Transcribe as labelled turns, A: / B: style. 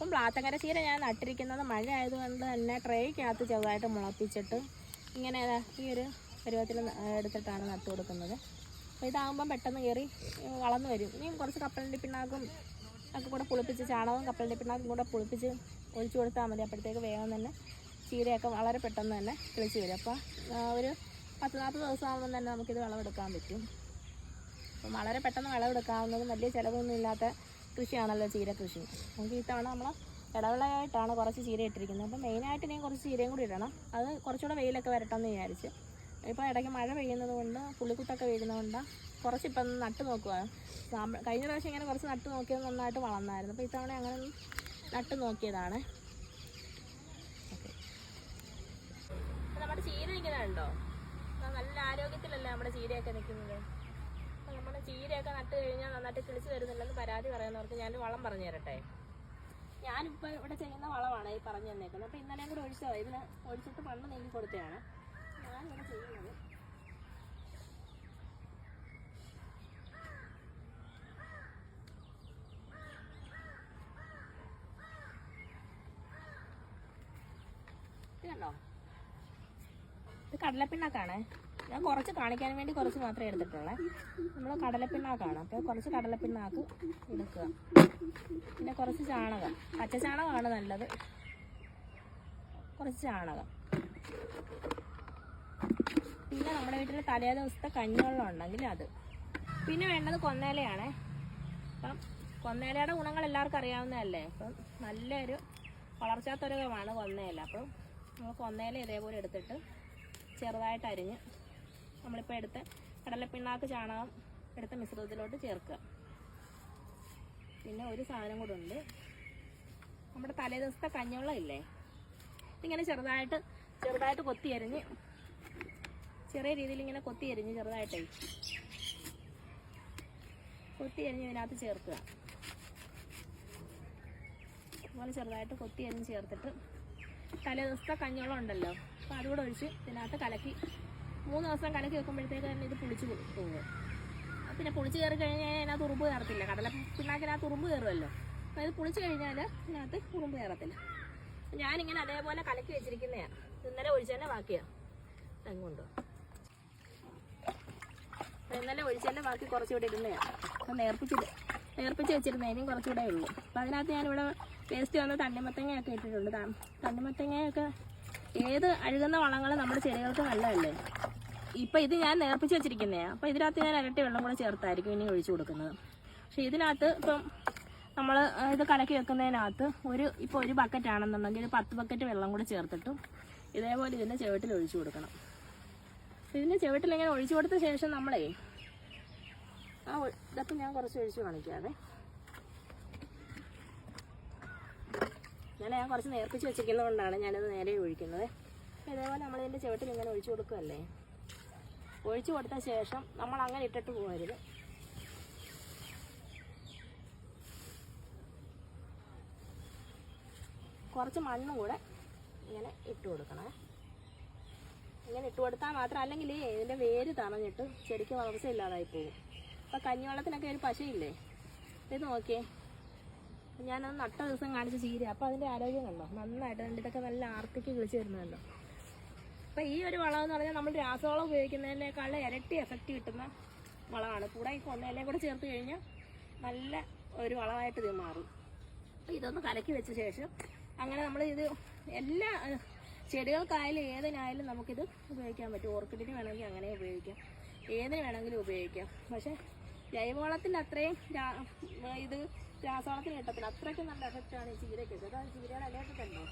A: അപ്പം പ്ലാത്തക്കര ചീര ഞാൻ നട്ടിരിക്കുന്നത് മഴ ആയതുകൊണ്ട് തന്നെ ട്രേക്കകത്ത് ചെറുതായിട്ട് മുളപ്പിച്ചിട്ട് ഇങ്ങനെ ഈ ഒരു പരുവത്തിൽ എടുത്തിട്ടാണ് നട്ടു കൊടുക്കുന്നത്. അപ്പോൾ ഇതാകുമ്പം പെട്ടെന്ന് കയറി വളർന്നു വരും. ഇനിയും കുറച്ച് കപ്പലിന്റെ പിണ്ണാക്കും ഒക്കെ കൂടെ പുളിപ്പിച്ച് ചാണകവും കപ്പലിന്റെ പിണ്ണാക്കും കൂടെ പുളിപ്പിച്ച് ഒഴിച്ചു കൊടുത്താൽ മതി. അപ്പോഴത്തേക്ക് വേഗം തന്നെ ചീരയൊക്കെ വളരെ പെട്ടെന്ന് തന്നെ കിളിച്ച് വരും. അപ്പോൾ ഒരു പത്ത് നാൽപ്പത് ദിവസം ആകുമ്പോൾ തന്നെ നമുക്കിത് വിളവെടുക്കാൻ പറ്റും. അപ്പം വളരെ പെട്ടെന്ന് വിളവെടുക്കാവുന്നതും വലിയ ചിലവൊന്നും ഇല്ലാത്ത കൃഷിയാണല്ലോ ചീര കൃഷി. നമുക്ക് ഈ തവണ നമ്മൾ ഇടവിളയായിട്ടാണ് കുറച്ച് ചീര ഇട്ടിരിക്കുന്നത്. അപ്പം മെയിനായിട്ട് ഞാൻ കുറച്ച് ചീരയും കൂടി ഇടണം. അത് കുറച്ചുകൂടെ വെയിലൊക്കെ വരട്ടെന്ന് വിചാരിച്ച്. ഇപ്പോൾ ഇടയ്ക്ക് മഴ പെയ്യുന്നത് കൊണ്ട് പുള്ളിക്കുത്തൊക്കെ വീഴുന്നത് കൊണ്ട് കുറച്ച് ഇപ്പം നട്ട് നോക്കുക കഴിഞ്ഞ പ്രാവശ്യം ഇങ്ങനെ കുറച്ച് നട്ട് നോക്കിയത് നന്നായിട്ട് വളർന്നായിരുന്നു. അപ്പോൾ ഇത്തവണ അങ്ങനെ നട്ട് നോക്കിയതാണ്. അപ്പോൾ നമ്മുടെ ചീര ഉണ്ടോ നല്ല ആരോഗ്യത്തിലല്ലേ നമ്മുടെ ചീരയൊക്കെ നിൽക്കുന്നത്? അപ്പോൾ ചീരയൊക്കെ നട്ട് കഴിഞ്ഞാൽ നന്നായിട്ട് കിളിച്ച് വരുന്നില്ലെന്ന് പരാതി പറയുന്നവർക്ക് ഞാൻ വളം പറഞ്ഞു തരട്ടെ. ഞാനിപ്പോൾ ഇവിടെ ചെയ്യുന്ന വളമാണ് ഈ പറഞ്ഞു തന്നേക്കുന്നത്. അപ്പോൾ ഇന്നലെയും കൂടെ ഒഴിച്ചോ ഇതിന് ഒഴിച്ചിട്ട് മണ്ണ് നീക്കി കൊടുത്തതാണ്. ഞാനിവിടെ ചെയ്യുന്നത്. കണ്ടോ? ഇത് കടലപ്പിണ്ണാക്കാണ്. ഞാൻ കുറച്ച് കാണിക്കാൻ വേണ്ടി കുറച്ച് മാത്രമേ എടുത്തിട്ടുള്ളൂ. നമ്മൾ കടലപ്പിണ്ണാക്കാണ്. അപ്പോൾ കുറച്ച് കടലപ്പിണ്ണാക്ക് എടുക്കുക. പിന്നെ കുറച്ച് ചാണകം. പച്ച ചാണകമാണ് നല്ലത്. കുറച്ച് ചാണകം. പിന്നെ നമ്മുടെ വീട്ടിൽ തലേ ദിവസത്തെ കഞ്ഞിവെള്ളം ഉണ്ടെങ്കിൽ അത്. പിന്നെ വേണ്ടത് കൊന്നേലയാണ്. അപ്പം കൊന്നേലയുടെ ഗുണങ്ങൾ എല്ലാവർക്കും അറിയാവുന്നതല്ലേ? അപ്പം നല്ലൊരു വളർച്ചാത്തൊരകമാണ് കൊന്നേല. അപ്പം നമ്മൾ കൊന്നേല ഇതേപോലെ എടുത്തിട്ട് ചെറുതായിട്ട് അരിഞ്ഞ് നമ്മളിപ്പോൾ എടുത്ത കടലപ്പിണ്ണാക്ക് ചാണകം എടുത്ത മിശ്രിതത്തിലോട്ട് ചേർക്കുക. പിന്നെ ഒരു സാധനം കൂടെ ഉണ്ട്. നമ്മുടെ തലേ ദിവസത്തെ ഇല്ലേ ഇങ്ങനെ ചെറുതായിട്ട് ചെറുതായിട്ട് കൊത്തി എരിഞ്ഞ് ചെറിയ രീതിയിൽ ഇങ്ങനെ കൊത്തി എരിഞ്ഞ് ചെറുതായിട്ടേ കൊത്തി എരിഞ്ഞ് ഇതിനകത്ത് ചേർക്കുക. അതുപോലെ ചെറുതായിട്ട് കൊത്തി എരിഞ്ഞ് ചേർത്തിട്ട് തലേ ദിവസത്തെ ഉണ്ടല്ലോ. അപ്പോൾ അതുകൂടെ ഒഴിച്ച് ഇതിനകത്ത് കലക്കി മൂന്ന് ദിവസം കലക്കി വെക്കുമ്പോഴത്തേക്ക് തന്നെ ഇത് പുളിച്ച് പോകും. പിന്നെ പുളിച്ച് കയറി കഴിഞ്ഞാൽ അതിനകത്ത് ഉറുമ്പ് കയറത്തില്ല. കടല പിണ്ണാക്കിനകത്ത് ഉറുമ്പ് കയറുമല്ലോ അപ്പോൾ ഇത് പുളിച്ച് കഴിഞ്ഞാൽ ഇതിനകത്ത് ഉറുമ്പ് കയറത്തില്ല. ഞാനിങ്ങനെ അതേപോലെ കലക്കി വെച്ചിരിക്കുന്നതാണ് ഇന്നലെ ഒഴിച്ചതിന്റെ ബാക്കിയാണ് തെങ്ങുണ്ട് ഇന്നലെ ഒഴിച്ചതിന്റെ ബാക്കി കുറച്ചുകൂടെ ഇടുന്നതാണ് അപ്പം നേർപ്പിച്ചിട്ട് നേർപ്പിച്ച് വെച്ചിരുന്നതിനും കുറച്ചുകൂടെ ഉള്ളൂ. അപ്പം അതിനകത്ത് ഞാനിവിടെ വേസ്റ്റ് വന്ന തണ്ണിമത്തങ്ങയൊക്കെ ഇട്ടിട്ടുണ്ട്. തണ്ണിമത്തങ്ങയൊക്കെ ഏത് അഴുകുന്ന വളങ്ങൾ നമ്മുടെ ചെടികൾക്ക് നല്ലതല്ലേ? ഇപ്പം ഇത് ഞാൻ നേർപ്പിച്ച് വെച്ചിരിക്കുന്നേ. അപ്പൊ ഇതിനകത്ത് ഞാൻ ഇരട്ടി വെള്ളം കൂടെ ചേർത്തായിരിക്കും ഇനി ഒഴിച്ചു കൊടുക്കുന്നത്. പക്ഷെ ഇതിനകത്ത് ഇപ്പം നമ്മൾ ഇത് കലക്കി വെക്കുന്നതിനകത്ത് ഒരു ഇപ്പോൾ ഒരു ബക്കറ്റ് ആണെന്നുണ്ടെങ്കിൽ പത്ത് ബക്കറ്റ് വെള്ളം കൂടെ ചേർത്തിട്ടും ഇതേപോലെ ഇതിന്റെ ചുവട്ടിൽ ഒഴിച്ചു കൊടുക്കണം. ഇതിന്റെ ചുവട്ടിൽ ഇങ്ങനെ ഒഴിച്ചു കൊടുത്ത ശേഷം നമ്മളേ ആ ഇതൊക്കെ ഞാൻ കുറച്ച് ഒഴിച്ചു കാണിക്കാവേ. ഞാൻ ഞാൻ കുറച്ച് നേർപ്പിച്ച് വെച്ചിരിക്കുന്നത് കൊണ്ടാണ് ഞാനത് നേരെ ഒഴിക്കുന്നത്. ഇതേപോലെ നമ്മൾ ഇതിന്റെ ചുവട്ടിൽ ഇങ്ങനെ ഒഴിച്ചു കൊടുക്കുകയല്ലേ ഒഴിച്ചു കൊടുത്ത ശേഷം നമ്മൾ അങ്ങനെ ഇട്ടിട്ട് പോകരുത് കുറച്ച് മണ്ണും കൂടെ ഇങ്ങനെ ഇട്ട് കൊടുക്കണേ. ഇങ്ങനെ ഇട്ട് കൊടുത്താൽ മാത്രം അല്ലെങ്കിൽ ഇതിന്റെ വേര് തണഞ്ഞിട്ട് ചെടിക്ക് വളർച്ച ഇല്ലാതായി പോകും. അപ്പോൾ കഞ്ഞിവെള്ളത്തിനൊക്കെ ഒരു പശയില്ലേ? ഇത് നോക്കിയേ. ഞാനത് നട്ട ദിവസം കാണിച്ച ചീര. അപ്പോൾ അതിന്റെ ആരോഗ്യം കണ്ടോ? നന്നായിട്ട് ഇതൊക്കെ നല്ല ആർത്തിക്ക് കിളിച്ച് വരുന്നുണ്ടല്ലോ അപ്പോൾ ഈ ഒരു വളം എന്ന് പറഞ്ഞാൽ നമ്മൾ രാസവളം ഉപയോഗിക്കുന്നതിനേക്കാളും ഇരട്ടി എഫക്റ്റ് കിട്ടുന്ന വളമാണ്. കൂടെ ഈ കൊന്നയിലയും കൂടെ ചേർത്ത് കഴിഞ്ഞാൽ നല്ല ഒരു വളമായിട്ട് ഇത് മാറും. ഇതൊന്ന് കലക്കി വെച്ച ശേഷം അങ്ങനെ നമ്മൾ ഇത് എല്ലാ ചെടികൾക്കായാലും ഏതിനായാലും നമുക്കിത് ഉപയോഗിക്കാൻ പറ്റും. ഓർക്കിഡിന് വേണമെങ്കിൽ അങ്ങനെ ഉപയോഗിക്കാം. ഏതിന് വേണമെങ്കിലും ഉപയോഗിക്കാം. പക്ഷേ ജൈവവളത്തിന്റെ അത്രയും ഇത് രാസവളത്തിന് കിട്ടത്തില്ല. അത്രയ്ക്കും നല്ല എഫക്റ്റാണ് ഈ ചീരയ്ക്ക് അതായത് ചീരയുടെ കണ്ടോ?